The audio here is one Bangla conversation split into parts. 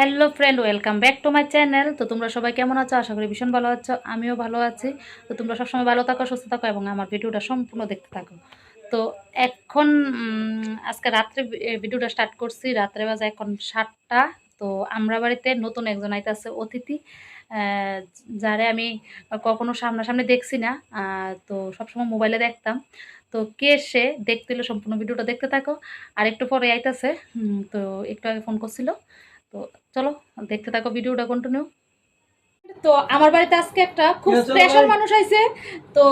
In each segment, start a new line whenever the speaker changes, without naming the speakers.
Hello friend, welcome back to my channel. তো তোমরা সবাই কেমন আছো? আশা করি ভীষণ ভালো আছো, আমিও ভালো আছি। তো তোমরা সবসময় ভালো থাকো, সুস্থ থাকো এবং আমার ভিডিওটা সম্পূর্ণ দেখতে থাকো। তো এখন আজকে রাত্রে ভিডিওটা স্টার্ট করছি। রাত্রে বাজে এখন সাতটা। তো আমরা বাড়িতে নতুন একজন আইতাছে, অতিথি। যারে আমি কখনো সামনাসামনি দেখছি না। তো সবসময় মোবাইলে দেখতাম। তো কে সে? দেখতে সম্পূর্ণ ভিডিওটা দেখতে থাকো। আর একটু পরে আইতাছে। তো একটু আগে ফোন করছিল। তো চলো দেখতে থাকো ভিডিওটা কন্টিনিউ তো আমার বাড়িতে আজকে একটা খুব স্পেশাল মানুষ আইছে। তো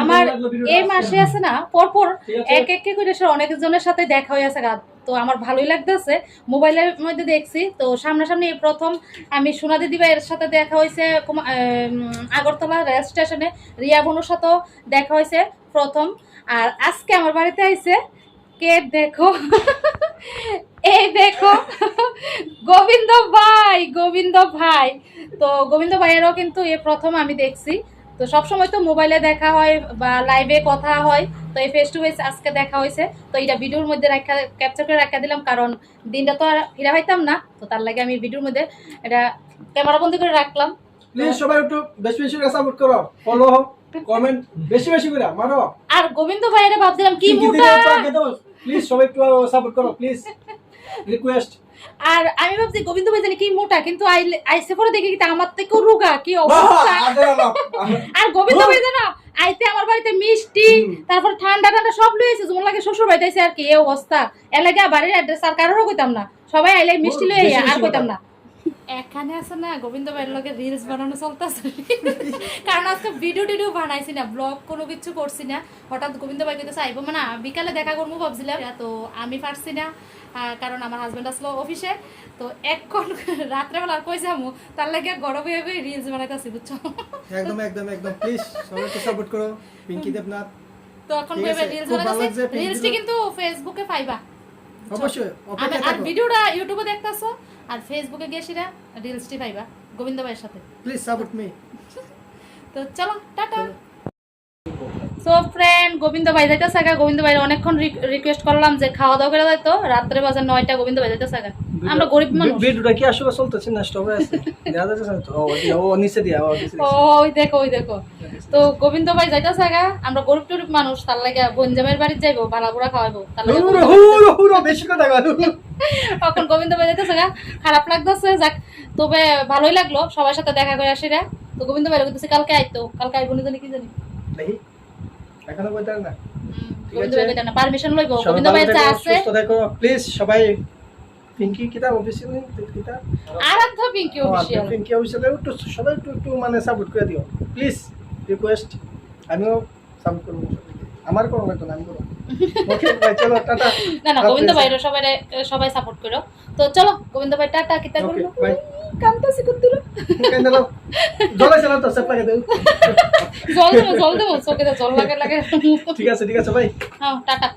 আমার এই মাসে আছে না পরপর এক এক করে সে অনেকজনের সাথে দেখা হয়ে আছে। তো আমার ভালোই লাগতেছে মোবাইলের মধ্যে দেখছি। তো সামনাসামনি এই প্রথম আমি সোনা দিদি ভাইয়ের সাথে দেখা হয়েছে আগরতলা রেল স্টেশনে রিয়া বনুর সাথেও দেখা হয়েছে প্রথম। আর আজকে আমার বাড়িতে আইছে কে দেখো? এই দেখো। গোবিন্দ ভাই গোবিন্দ ভাই। তো গোবিন্দ ভাইয়েরও কিন্তু এ প্রথম আমি দেখছি। তো সবসময় তো মোবাইলে দেখা হয় বা লাইভে কথা হয়। তো এই ফেস টু ফেস আজকে দেখা হয়েছে। তো এটা ভিডিওর মধ্যে রাখা ক্যাপচার করে রাখা দিলাম। কারণ দিনটা তো আর ফিরা পাইতাম না। তো তার লাগে আমি ভিডিওর মধ্যে এটা ক্যামেরা বন্দি করে রাখলাম।
প্লিজ সবাই একটু বেশি বেশি করে সাপোর্ট করো। ফলো কমেন্ট বেশি বেশি করে মারো।
আর গোবিন্দ ভাইয়েরা ভাবছিলাম কি মোটা
প্লিজ সবাই একটু সাপোর্ট করো প্লিজ রিকোয়েস্ট
আর আমি ভাবছি গোবিন্দ ভাই জানি কি মোটা কিন্তু আইসে পরে দেখি কি আমার থেকেও রুগা? কি অবস্থা? আর গোবিন্দ ভাই জানো আইতে আমার বাড়িতে মিষ্টি তারপর ঠান্ডা ঠান্ডা সব লইছে যেমন লাগে শ্বশুর বাড়িতে আর কি এই অবস্থা। এলাকা বাড়ির অ্যাড্রেস আর কারোর কইতাম না। সবাই আইলে মিষ্টি
লইয়া
আর কইতাম না। এখানে আছে না গোবিন্দ ভাইয়ের লগে রিলস বানানো চলতেছে। কারণ আজকে ভিডিও টিডিও বানাইছি না ব্লগ কোনো কিছু করছি না। হঠাৎ গোবিন্দ ভাই কইতেছে আইবো মানে বিকালে দেখা করব ভাবছিলাম। তো আমি পারছি না কারণ আমার হাজবেন্ড আসলো অফিসে তো এখন রাত্রেবেলা কই যাব? তার লাগে গরমে হয়ে রিলস বানাইতেছি বুঝছ?
একদম একদম একদম। প্লিজ সবাই একটু সাপোর্ট করো পিঙ্কি দেবনাথ
তো এখন ভেবে রিলস বানাইতেছি। রিলসটি কিন্তু ফেসবুকে পাইবা।
অবশ্যই
আর ভিডিওটা ইউটিউবে দেখতাছো? আর ফেসবুকে গেছিরা রিলসটি পাইবা গোবিন্দ ভাইয়ের সাথে।
প্লিজ সাপোর্ট মি
তো চলো টাটা। সো ফ্রেন্ড গোবিন্দ ভাই যাইতে সাগা গোবিন্দ ভাই অনেকক্ষণ রিকোয়েস্ট করলাম যে খাওয়া দাওয়া করে যাইতো রাত্রে বাজার নয়টা গোবিন্দ ভাই যাইতে সাগা আমরা গরিব মানুষ।
ভিডিওটা কি আসলে চলতেছে না স্টপে আছে? দেখা যাচ্ছে তো? ও নিচে দিয়া ও নিচে
ওই দেখো ওই দেখো। তো গোবিন্দ ভাই যাইতে সাগা আমরা গরিব টরিব মানুষ তার লাগে বঞ্জামের বাড়ি যাইবো বুড়া খাওয়াবো তার লাগে
হুরো হুরো বেশি কথা
তখন গোবিন্দ ভাই যাইতে সাগা খারাপ লাগতেছে যাক তবে ভালোই লাগল সবার সাথে দেখা করে আসিরা। তো গোবিন্দ ভাই বলতেছে কালকে আইতো কালকে আইবো না জানি কি জানি?
এখনও না।
গোবিন্দ ভাই না পারমিশন লইবো। গোবিন্দ চা আছে।
সুস্থ থেকো। প্লিজ সবাই পিঙ্কি কিতা অফিসিয়াল কিতা
আরাধ্য পিঙ্কি অফিসিয়াল
পিঙ্কি অফিসিয়াল একটু সবাই একটু একটু মানে সাপোর্ট করে দিও। প্লিজ রিকোয়েস্ট আমিও সাপোর্ট করব আমার কোনো হয়তো না আমি করব ভাই চলো
না না গোবিন্দ ভাইয়ের সবাই সবাই সাপোর্ট করো। তো চলো গোবিন্দ ভাই টাটা কিতা করল?
বাই
কান্তাছি কুত্তুর।
কেন দিলাম জলাইছে না তো সেপ লাগে দেও।
জল দেবো জল দেবো চোখে তো জল লাগে লাগে।
ঠিক আছে ঠিক আছে ভাই
হ্যাঁ টাটা।